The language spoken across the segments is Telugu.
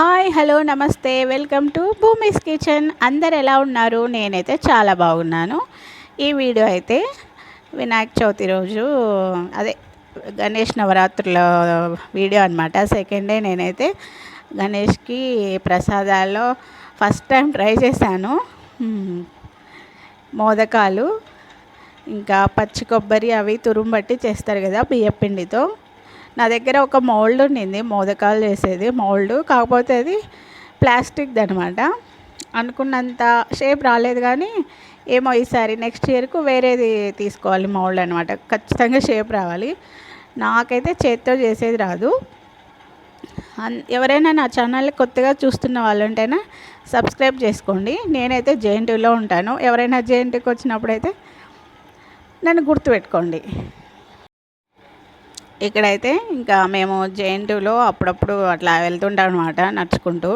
హాయ్ హలో నమస్తే. Welcome to Bhoomi's kitchen. అందరు ఎలా ఉన్నారు? నేనైతే చాలా బాగున్నాను. ఈ వీడియో అయితే వినాయక చవితి రోజు అదే గణేష్ నవరాత్రుల వీడియో అనమాట సెకండ్ డే నేనైతే గణేష్కి ప్రసాదాల్లో ఫస్ట్ టైం ట్రై చేశాను. మోదకాలు ఇంకా పచ్చి కొబ్బరి అవి తురుంబట్టి చేస్తారు కదా బియ్యపిండితో. నా దగ్గర ఒక మౌల్డ్ ఉండింది మోదకాలు చేసేది మౌల్డ్. కాకపోతే అది ప్లాస్టిక్ది అనమాట అనుకున్నంత షేప్ రాలేదు కానీ ఏమో ఈసారి నెక్స్ట్ ఇయర్కు వేరేది తీసుకోవాలి మౌల్డ్ అనమాట ఖచ్చితంగా షేప్ రావాలి. నాకైతే చేత్తో చేసేది రాదు. అన్- ఎవరైనా నా ఛానల్ కొత్తగా చూస్తున్న వాళ్ళు ఉంటేనా సబ్స్క్రైబ్ చేసుకోండి. నేనైతే జేఎన్టీలో ఉంటాను. ఎవరైనా జేఎన్టీకి వచ్చినప్పుడైతే నన్ను గుర్తుపెట్టుకోండి. ఇక్కడైతే ఇంకా మేము జేఎన్టీలో అప్పుడప్పుడు అట్లా వెళ్తుంటాం అనమాట నడుచుకుంటూ.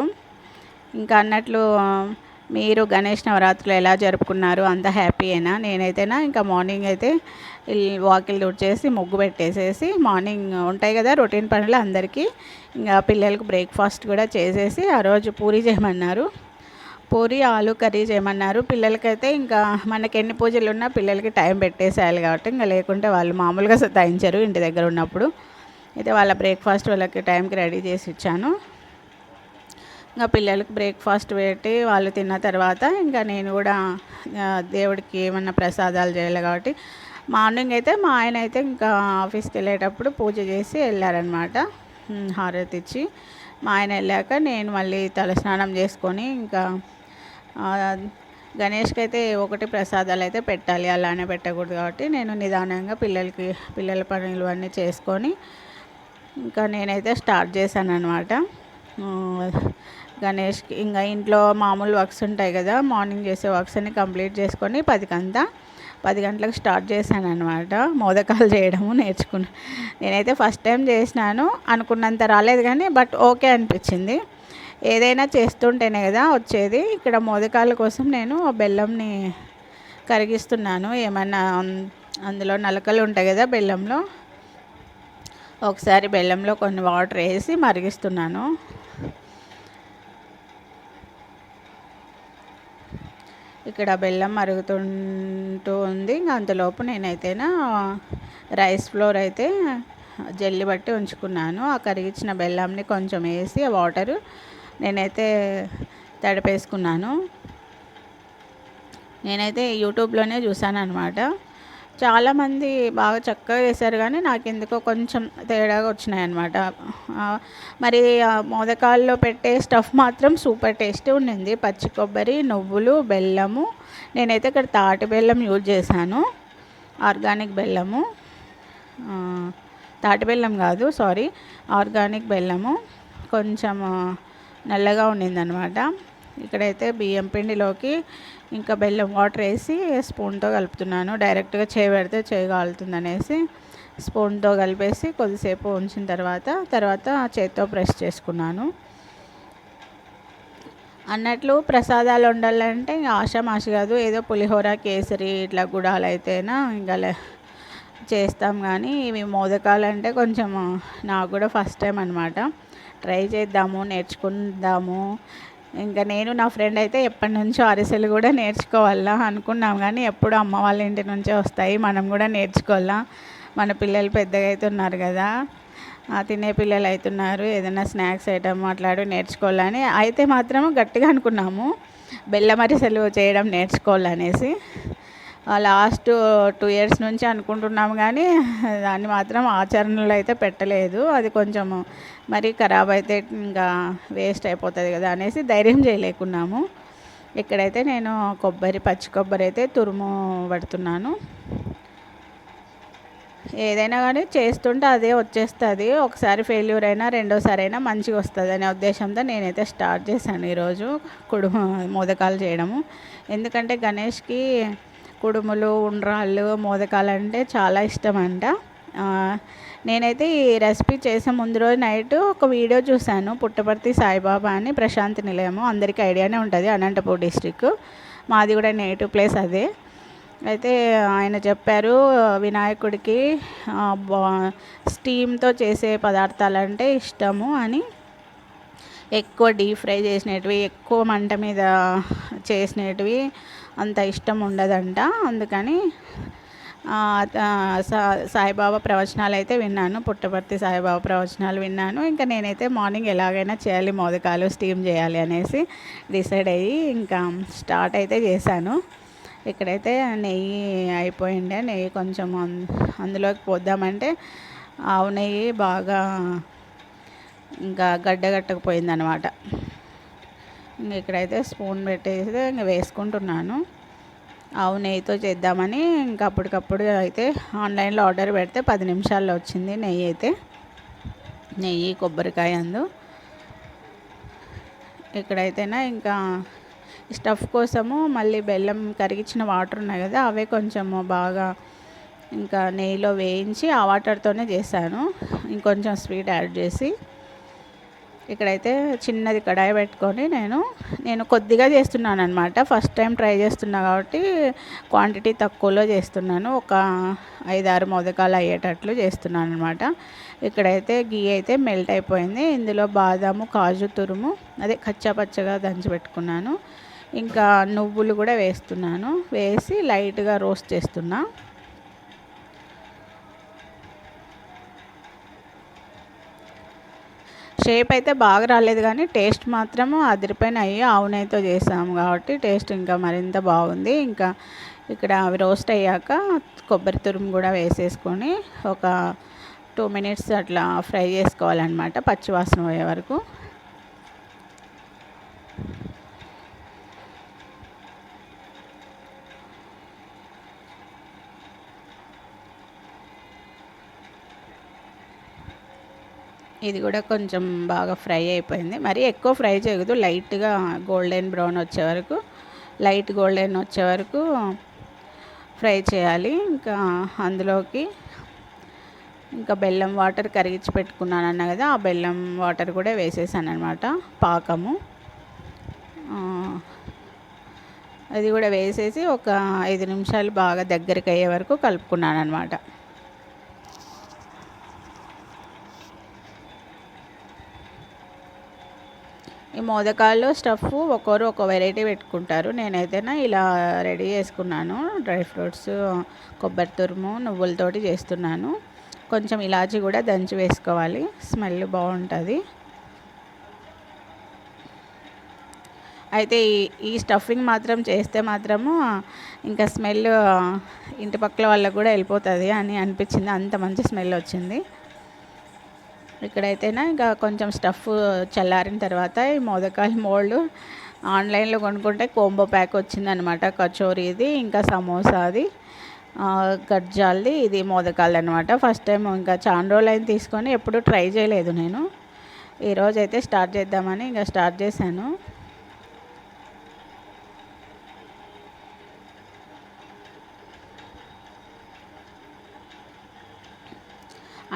ఇంకా అన్నట్లు మీరు గణేష్ నవరాత్రులు ఎలా జరుపుకున్నారు అంత హ్యాపీయేనా నేనైతేనా? ఇంకా మార్నింగ్ అయితే వాకిల్ వాకిల్ తుడిచేసి ముగ్గు పెట్టేసేసి మార్నింగ్ ఉంటాయి కదా రొటీన్ పనులు అందరికీ ఇంకా పిల్లలకు బ్రేక్ఫాస్ట్ కూడా చేసేసి ఆ రోజు పూరి చేయమన్నారు. పూరి ఆలు కర్రీ చేయమన్నారు. పిల్లలకైతే ఇంకా మనకి ఎన్ని పూజలు ఉన్నా పిల్లలకి టైం పెట్టేసేయాలి కాబట్టి ఇంకా లేకుంటే వాళ్ళు మామూలుగా సతాయించారు ఇంటి దగ్గర ఉన్నప్పుడు. అయితే వాళ్ళ బ్రేక్ఫాస్ట్ వాళ్ళకి టైంకి రెడీ చేసి ఇచ్చాను. ఇంకా పిల్లలకు బ్రేక్ఫాస్ట్ పెట్టి వాళ్ళు తిన్న తర్వాత ఇంకా నేను కూడా దేవుడికి ఏమన్నా ప్రసాదాలు చేయాలి కాబట్టి మార్నింగ్ అయితే మా ఆయన అయితే ఇంకా ఆఫీస్కి వెళ్ళేటప్పుడు పూజ చేసి వెళ్ళారనమాట హారతి ఇచ్చి మా ఆయన వెళ్ళాక నేను మళ్ళీ తలస్నానం చేసుకొని ఇంకా గణేష్కి అయితే ఒకటి ప్రసాదాలు అయితే పెట్టాలి అలానే పెట్టకూడదు కాబట్టి నేను నిదానంగా పిల్లలకి పిల్లల పనులు అన్నీ చేసుకొని ఇంకా నేనైతే స్టార్ట్ చేశాను అనమాట గణేష్కి ఇంకా ఇంట్లో మామూలు వర్క్స్ ఉంటాయి కదా మార్నింగ్ చేసే వర్క్స్ అన్ని కంప్లీట్ చేసుకొని పదికంతా పది గంటలకు స్టార్ట్ చేశాను అనమాట మోదకాలు చేయడము నేర్చుకున్నాను నేనైతే ఫస్ట్ టైం చేసినాను అనుకున్నంత రాలేదు కానీ బట్ ఓకే అనిపించింది. ఏదైనా చేస్తుంటేనే కదా వచ్చేది. ఇక్కడ మోదకాల కోసం నేను బెల్లంని కరిగిస్తున్నాను. ఏమన్నా అందులో నలకలు ఉంటాయి కదా బెల్లంలో. ఒకసారి బెల్లంలో కొన్ని వాటర్ వేసి మరిగిస్తున్నాను. ఇక్కడ బెల్లం మరుగుతుంటూ ఉంది. ఇంకా అంతలోపు నేనైతేనా రైస్ ఫ్లోర్ అయితే జల్లి బట్టి ఉంచుకున్నాను. ఆ కరిగించిన బెల్లంని కొంచెం వేసి ఆ వాటరు నేనైతే తడిపేసుకున్నాను. నేనైతే యూట్యూబ్లోనే చూశాను అనమాట చాలామంది బాగా చక్కగా చేశారు కానీ నాకు ఎందుకో కొంచెం తేడాగా వచ్చినాయి అనమాట మరి మోదకాల్లో పెట్టే స్టఫ్ మాత్రం సూపర్ టేస్ట్ ఉండింది. పచ్చి కొబ్బరి నువ్వులు బెల్లము. నేనైతే ఇక్కడ తాటి బెల్లం యూజ్ చేశాను. ఆర్గానిక్ బెల్లము. తాటి బెల్లం కాదు సారీ ఆర్గానిక్ బెల్లము. కొంచెం నల్లగా ఉండిందనమాట ఇక్కడైతే బియ్యం పిండిలోకి ఇంకా బెల్లం వాటర్ వేసి స్పూన్తో కలుపుతున్నాను. డైరెక్ట్గా చేయి పెడితే చేయి కాలుతుంది అనేసి స్పూన్తో కలిపేసి కొద్దిసేపు ఉంచిన తర్వాత తర్వాత చేత్తో ప్రెస్ చేసుకున్నాను. అన్నట్లు ప్రసాదాలు వండాలంటే ఇంకా ఆషామాషి కాదు ఏదో పులిహోర కేసరి ఇట్లా గుడాలు అయితేనా ఇంకా లే- చేస్తాం కానీ ఇవి మోదకాలు అంటే కొంచెం నాకు కూడా ఫస్ట్ టైం అనమాట ట్రై చేద్దాము నేర్చుకుందాము. ఇంకా నేను నా ఫ్రెండ్ అయితే ఎప్పటి నుంచో అరిసెలు కూడా నేర్చుకోవాలా అనుకున్నాం కానీ ఎప్పుడు అమ్మ వాళ్ళ ఇంటి నుంచే వస్తాయి. మనం కూడా నేర్చుకోవాలా. మన పిల్లలు పెద్దగా అవుతున్నారు కదా. ఆ, తినే పిల్లలు అవుతున్నారు ఏదైనా స్నాక్స్ ఐటమ్ మాట్లాడు నేర్చుకోవాలని అయితే మాత్రం గట్టిగా అనుకున్నాము. బెల్లం అరిసెలు చేయడం నేర్చుకోవాలనేసి. లాస్ట్ టూ ఇయర్స్ నుంచి అనుకుంటున్నాము కానీ దాన్ని మాత్రం ఆచరణలో అయితే పెట్టలేదు. అది కొంచెం మరి ఖరాబ్ అయితే ఇంకా వేస్ట్ అయిపోతుంది కదా అనేసి ధైర్యం చేయలేకున్నాము. ఇక్కడైతే నేను కొబ్బరి పచ్చి కొబ్బరి అయితే తురుము పడుతున్నాను. ఏదైనా కానీ చేస్తుంటే అదే వచ్చేస్తుంది. ఒకసారి ఫెయిల్యూర్ అయినా రెండోసారి అయినా మంచిగా వస్తుంది అనే ఉద్దేశంతో నేనైతే స్టార్ట్ చేశాను ఈరోజు కుడుము మోదకాలు చేయడము. ఎందుకంటే గణేష్కి కుడుములు ఉండ్రాళ్ళు మోదకాలు అంటే చాలా ఇష్టం అంట నేనైతే ఈ రెసిపీ చేసే ముందు రోజు నైట్ ఒక వీడియో చూశాను పుట్టపర్తి సాయిబాబా అని ప్రశాంతి నిలయము. అందరికీ ఐడియానే ఉంటుంది అనంతపూర్ డిస్టిక్ మాది కూడా నేటివ్ ప్లేస్ అదే. అయితే ఆయన చెప్పారు వినాయకుడికి స్టీమ్తో చేసే పదార్థాలు అంటే ఇష్టము అని. ఎక్కువ డీప్ ఫ్రై చేసినవి ఎక్కువ మంట మీద చేసినవి అంత ఇష్టం ఉండదంట. అందుకని సాయిబాబా ప్రవచనాలు అయితే విన్నాను. పుట్టపర్తి సాయిబాబా ప్రవచనాలు విన్నాను. ఇంకా నేనైతే మార్నింగ్ ఎలాగైనా చేయాలి మోదకాలు స్టీమ్ చేయాలి అనేసి డిసైడ్ అయ్యి ఇంకా స్టార్ట్ అయితే చేశాను. ఇక్కడైతే నెయ్యి అయిపోయిండే నెయ్యి కొంచెం అందులోకి పోద్దామంటే ఆవు నెయ్యి బాగా ఇంకా గడ్డగట్టకపోయింది అనమాట ఇంక ఇక్కడైతే స్పూన్ పెట్టేసి ఇంకా వేసుకుంటున్నాను. ఆవు నెయ్యితో చేద్దామని ఇంకా అప్పటికప్పుడు అయితే ఆన్లైన్లో ఆర్డర్ పెడితే పది నిమిషాల్లో వచ్చింది నెయ్యి అయితే. నెయ్యి కొబ్బరికాయ అందు. ఇక్కడైతేనా ఇంకా స్టఫ్ కోసము మళ్ళీ బెల్లం కరిగించిన వాటర్ ఉన్నాయి కదా అవే కొంచెము బాగా ఇంకా నెయ్యిలో వేయించి ఆ వాటర్తోనే చేశాను. ఇంకొంచెం స్వీట్ యాడ్ చేసి ఇక్కడైతే చిన్నది కడాయి పెట్టుకొని నేను నేను కొద్దిగా చేస్తున్నాను అనమాట ఫస్ట్ టైం ట్రై చేస్తున్నా కాబట్టి క్వాంటిటీ తక్కువలో చేస్తున్నాను. ఒక ఐదారు మొదకాలు అయ్యేటట్లు చేస్తున్నాను అనమాట ఇక్కడైతే గీ అయితే మెల్ట్ అయిపోయింది. ఇందులో బాదాము కాజు తురుము అదే కచ్చాపచ్చగా దంచి పెట్టుకున్నాను. ఇంకా నువ్వులు కూడా వేస్తున్నాను. వేసి లైట్గా రోస్ట్ చేస్తున్నా. షేప్ అయితే బాగా రాలేదు కానీ టేస్ట్ మాత్రం అదిరిపోయిన అయ్యి ఆవునైతే చేసాము కాబట్టి టేస్ట్ ఇంకా మరింత బాగుంది. ఇంకా ఇక్కడ అవి రోస్ట్ అయ్యాక కొబ్బరి తురుము కూడా వేసేసుకొని ఒక టూ మినిట్స్ అట్లా ఫ్రై చేసుకోవాలన్నమాట పచ్చివాసన పోయే వరకు. ఇది కూడా కొంచెం బాగా ఫ్రై అయిపోయింది. మరి ఎక్కువ ఫ్రై చేయదు లైట్గా గోల్డెన్ బ్రౌన్ వచ్చే వరకు లైట్ గోల్డెన్ వచ్చే వరకు ఫ్రై చేయాలి. ఇంకా అందులోకి ఇంకా బెల్లం వాటర్ కరిగించి పెట్టుకున్నాను అన్న కదా ఆ బెల్లం వాటర్ కూడా వేసేసాను అనమాట పాకము. అది కూడా వేసేసి ఒక ఐదు నిమిషాలు బాగా దగ్గరికి అయ్యే వరకు కలుపుకున్నాను అనమాట మోదకాల్లో స్టఫ్ ఒక్కొరు ఒక వెరైటీ పెట్టుకుంటారు. నేనైతేనా ఇలా రెడీ చేసుకున్నాను. డ్రై ఫ్రూట్స్ కొబ్బరి తురుము నువ్వులతోటి చేస్తున్నాను. కొంచెం ఇలాచి కూడా దంచి వేసుకోవాలి. స్మెల్ బాగుంటుంది. అయితే ఈ ఈ స్టఫింగ్ మాత్రం చేస్తే మాత్రము ఇంకా స్మెల్ ఇంటి పక్కల వాళ్ళకు కూడా వెళ్ళిపోతుంది అని అనిపించింది. అంత మంచి స్మెల్ వచ్చింది. ఇక్కడైతేనే ఇంకా కొంచెం స్టఫ్ చల్లారిన తర్వాత ఈ మోదకాయల మోల్డ్ ఆన్లైన్లో కొనుక్కుంటే కోంబో ప్యాక్ వచ్చిందనమాట. కచోరీది ఇంకా సమోసాది గడ్జాల్ది ఇది మోదకాలు అనమాట ఫస్ట్ టైం ఇంకా చాలా రోజులు అయిన తీసుకొని ఎప్పుడు ట్రై చేయలేదు నేను. ఈరోజు అయితే స్టార్ట్ చేద్దామని ఇంకా స్టార్ట్ చేశాను.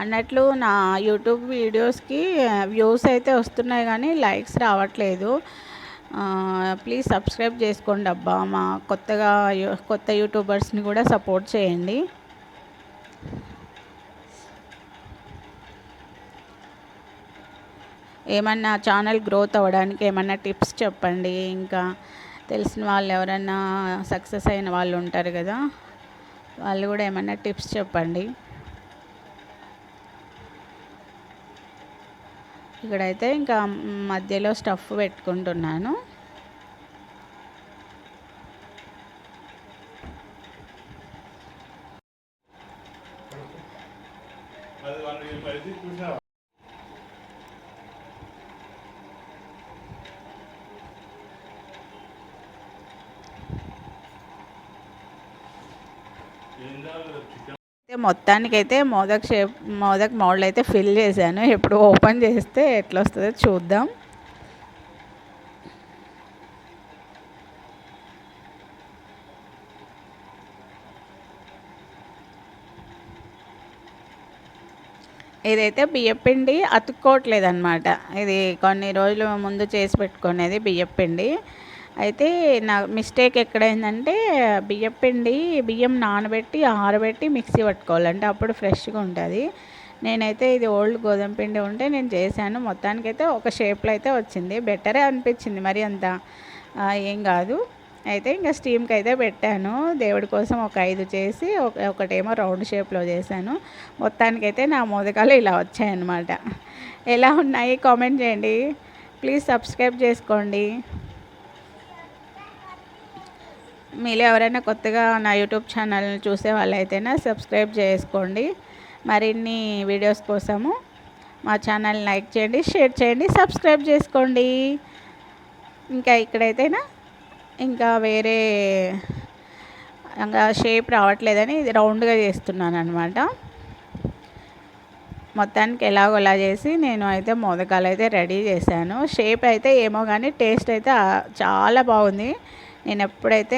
అన్నట్లు నా యూట్యూబ్ వీడియోస్కి వ్యూస్ అయితే వస్తున్నాయి కానీ లైక్స్ రావట్లేదు. ప్లీజ్ సబ్స్క్రైబ్ చేసుకోండి అబ్బా. మా కొత్తగా కొత్త యూట్యూబర్స్ని కూడా సపోర్ట్ చేయండి. ఏమన్నా ఛానల్ గ్రోత్ అవ్వడానికి ఏమన్నా టిప్స్ చెప్పండి. ఇంకా తెలిసిన వాళ్ళు ఎవరన్నా సక్సెస్ అయిన వాళ్ళు ఉంటారు కదా వాళ్ళు కూడా ఏమన్నా టిప్స్ చెప్పండి. ఇక్కడైతే ఇంకా మధ్యలో స్టఫ్ పెట్టుకుంటున్నాను. మొత్తానికైతే మోదక్ షేప్ మోదక్ మోడల్ అయితే ఫిల్ చేశాను. ఎప్పుడు ఓపెన్ చేస్తే ఎట్లా వస్తుందో చూద్దాం. ఇదైతే బియ్యపిండి అతుక్కోవట్లేదు అనమాట ఇది కొన్ని రోజులు ముందు చేసి పెట్టుకునేది బియ్యపిండి అయితే నా మిస్టేక్ ఎక్కడైందంటే బియ్యం పిండి బియ్యం నానబెట్టి ఆరబెట్టి మిక్సీ పట్టుకోవాలంటే అప్పుడు ఫ్రెష్గా ఉంటుంది. నేనైతే ఇది ఓల్డ్ గోధుమ పిండి ఉంటే నేను చేశాను. మొత్తానికైతే ఒక షేప్లో అయితే వచ్చింది. బెటరే అనిపించింది మరి అంత ఏం కాదు. అయితే ఇంకా స్టీమ్కి అయితే పెట్టాను. దేవుడి కోసం ఒక ఐదు చేసి ఒక ఒకటేమో రౌండ్ షేప్లో చేశాను. మొత్తానికైతే నా మోదకాలు ఇలా వచ్చాయన్నమాట. ఎలా ఉన్నాయి కామెంట్ చేయండి. ప్లీజ్ సబ్స్క్రైబ్ చేసుకోండి. మీలో ఎవరైనా కొత్తగా నా యూట్యూబ్ ఛానల్ చూసే వాళ్ళైతేనే సబ్స్క్రైబ్ చేసుకోండి. మరిన్ని వీడియోస్ కోసము మా ఛానల్ లైక్ చేయండి షేర్ చేయండి సబ్స్క్రైబ్ చేసుకోండి. ఇంకా ఇక్కడైతేనా? ఇంకా వేరే ఇంకా షేప్ రావట్లేదని ఇది రౌండ్గా చేస్తున్నాను అనమాట మొత్తానికి ఎలాగోలా చేసి నేను అయితే మోదకాలు అయితే రెడీ చేశాను. షేప్ అయితే ఏమో కానీ టేస్ట్ అయితే చాలా బాగుంది. నేను ఎప్పుడైతే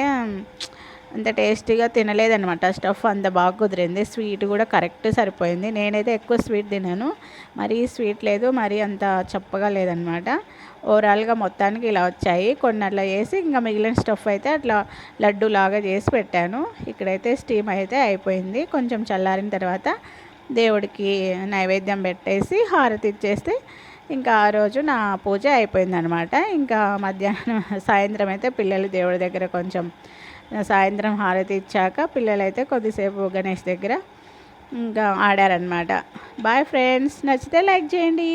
అంత టేస్టీగా తినలేదనమాట స్టఫ్ అంత బాగా కుదిరింది. స్వీట్ కూడా కరెక్ట్ సరిపోయింది. నేనైతే ఎక్కువ స్వీట్ తినను. మరీ స్వీట్ లేదు మరీ అంత చప్పగా లేదనమాట ఓవరాల్గా మొత్తానికి ఇలా వచ్చాయి. కొన్ని అట్లా చేసి ఇంకా మిగిలిన స్టఫ్ అయితే అట్లా లడ్డు లాగా చేసి పెట్టాను. ఇక్కడైతే స్టీమ్ అయితే అయిపోయింది. కొంచెం చల్లారిన తర్వాత దేవుడికి నైవేద్యం పెట్టేసి హారతి ఇచ్చేస్తే ఇంకా ఆ రోజు నా పూజ అయిపోయిందనమాట. ఇంకా మధ్యాహ్నం సాయంత్రం అయితే పిల్లలు దేవుడి దగ్గర కొంచెం సాయంత్రం హారతి ఇచ్చాక పిల్లలు అయితే కొద్దిసేపు గణేష్ దగ్గర ఇంకా ఆడారనమాట. బాయ్ ఫ్రెండ్స్ నచ్చితే లైక్ చేయండి.